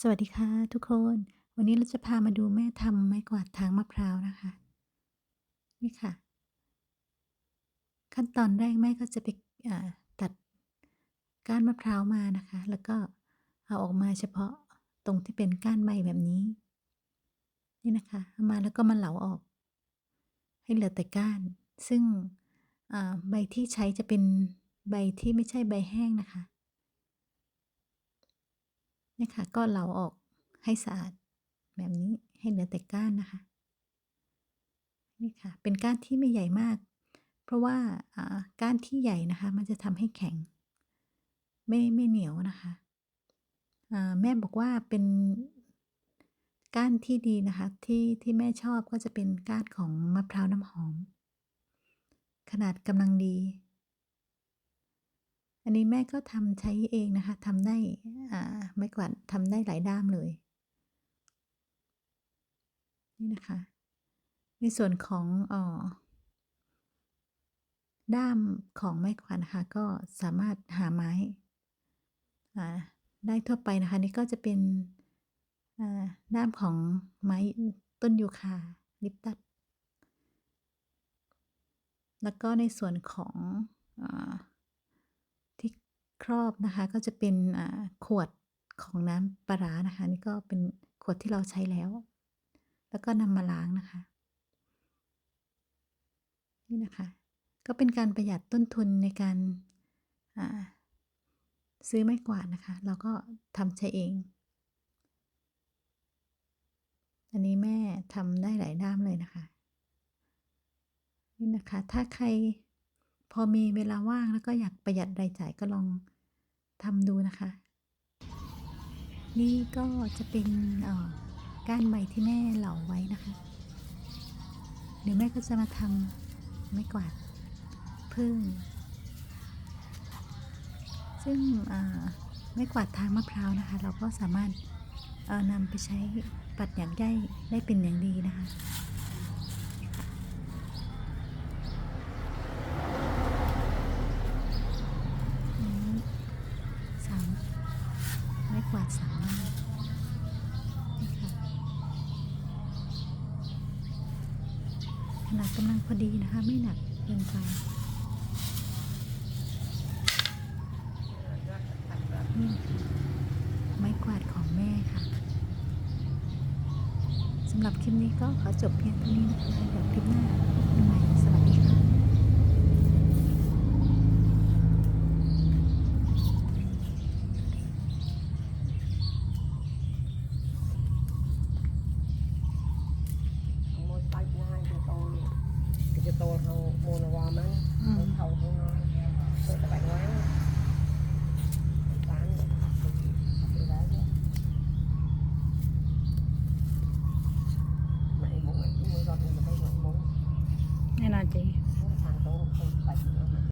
สวัสดีค่ะทุกคน วันนี้เราจะพามาดูแม่ทำไม้กวาดทางมะพร้าวนะคะ นี่ค่ะ ขั้นตอนแรกแม่ก็จะไปตัดก้านมะพร้าวมานะคะ แล้วก็เอาออกมาเฉพาะตรงที่เป็นก้านใบแบบนี้ นี่นะคะเอามาแล้วก็มาเหลาออก ให้เหลือแต่ก้าน ซึ่งใบที่ใช้จะเป็นใบที่ไม่ใช่ใบแห้งนะคะ นี่ยค่ะก็เหลาออกให้สะอาดแบบนี้ให้เหลือแต่ก้านนะคะ นี่ค่ะ เป็นก้านที่ไม่ใหญ่มาก เพราะว่าอ่าก้านที่ใหญ่นะคะ มันจะทำให้แข็ง ไม่ไม่เหนียวนะคะแม่บอกว่าเป็นก้านที่ดีนะคะ ที่ที่แม่ชอบก็จะเป็นก้านของมะพร้าวน้ำหอม ขนาดกำลังดี อันนี้แม่ก็ทำใช้เองนะคะทำได้อ่าไม้กวาดทำได้หลายด้ามเลย นี่นะคะ ในส่วนของอ่อด้ามของไม้กวาดนะคะก็สามารถหาไม้ได้ทั่วไปนะคะ นี่ก็จะเป็นด้ามของไม้ต้นยูคาลิปตัสแล้วก็ในส่วนของอ ครอบนะคะ ก็จะเป็นขวดของน้ำปลาร้านะคะ นี่ก็เป็นขวดที่เราใช้แล้ว แล้วก็นำมาล้างนะคะ นี่นะคะ ก็เป็นการประหยัดต้นทุนในการาซื้อไม้กวาดนะคะ เราก็ทำใช้เอง อันนี้แม่ทำได้หลายด้ามเลยนะคะ นี่นะคะ ถ้าใครพอมีเวลาว่างแล้วก็อยากประหยัดรายจ่ายก็ลอง ทำดูนะคะ นี่ก็จะเป็นออก้านใบที่แม่เหลาไว้นะคะ เดี๋ยวแม่ก็จะมาทำไม้กวาดพึ่ง ซึ่งไม้กวาดทางมะพร้าวนะคะ เราก็สามารถนำไปใช้ปัดหยักใยได้เป็นอย่างดีนะคะ นี้สาม ไม้กวาดสามด้านนี่ค่ะขนาดกำลังพอดีนะคะ ไม่หนักเกินไปนี่ไม้กวาดของแม่ค่ะสำหรับคลิปนี้ก็ขอจบเพียงเท่านี้นะคะเดี๋ยวคลิปหน้าพบกันใหม่ mua là qua mình không thầu không ngon tôi là bạn quán. Bán tôi đã chứ mẹ mua mẹ mua rồi tôi phải mua này là chị?